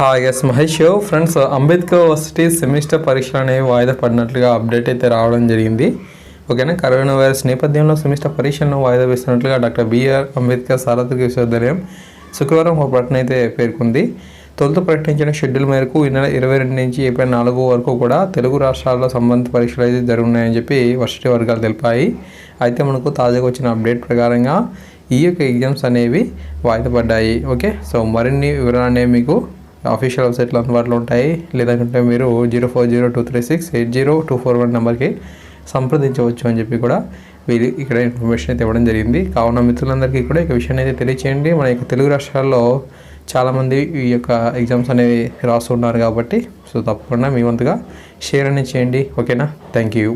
Hi S Mahesh friends Ambedkar university semester పరీక్షలు అనేవి వాయిదా పడినట్లుగా అప్డేట్ అయితే రావడం జరిగింది. ఓకేనా? కరోనా వైరస్ నేపథ్యంలో సెమిస్టర్ పరీక్షలను వాయిదా వేస్తున్నట్లుగా డాక్టర్ బిఆర్ అంబేద్కర్ సార్వత్రిక విశ్వవిద్యాలయం శుక్రవారం ఒక ప్రకటన అయితే పేర్కొంది. తొలుత ప్రకటించిన షెడ్యూల్ మేరకు ఈ నెల ఇరవై రెండు నుంచి ఏప్రిల్ నాలుగు వరకు కూడా తెలుగు రాష్ట్రాల్లో సంబంధిత పరీక్షలు అయితే జరుగున్నాయని చెప్పి వర్సిటీ వర్గాలు తెలిపాయి. అయితే మనకు తాజాగా వచ్చిన అప్డేట్ ప్రకారంగా ఈ యొక్క ఎగ్జామ్స్ అనేవి వాయిదా పడ్డాయి. ఓకే? సో మరిన్ని వివరాలు అనేవి మీకు అఫీషియల్ వెబ్సైట్లో అందుబాటులో ఉంటాయి. లేదంటే మీరు zero four zero two three six eight zero two four one నెంబర్కి సంప్రదించవచ్చు అని చెప్పి కూడా వీళ్ళు ఇక్కడ ఇన్ఫర్మేషన్ అయితే ఇవ్వడం జరిగింది. కావున మిత్రులందరికీ కూడా ఈ విషయాన్ని అయితే తెలియచేయండి. మన యొక్క తెలుగు రాష్ట్రాల్లో చాలామంది ఈ యొక్క ఎగ్జామ్స్ అనేవి రాస్తున్నారు కాబట్టి సో తప్పకుండా మీ వంతుగా షేర్ అనేది చేయండి. ఓకేనా? Thank you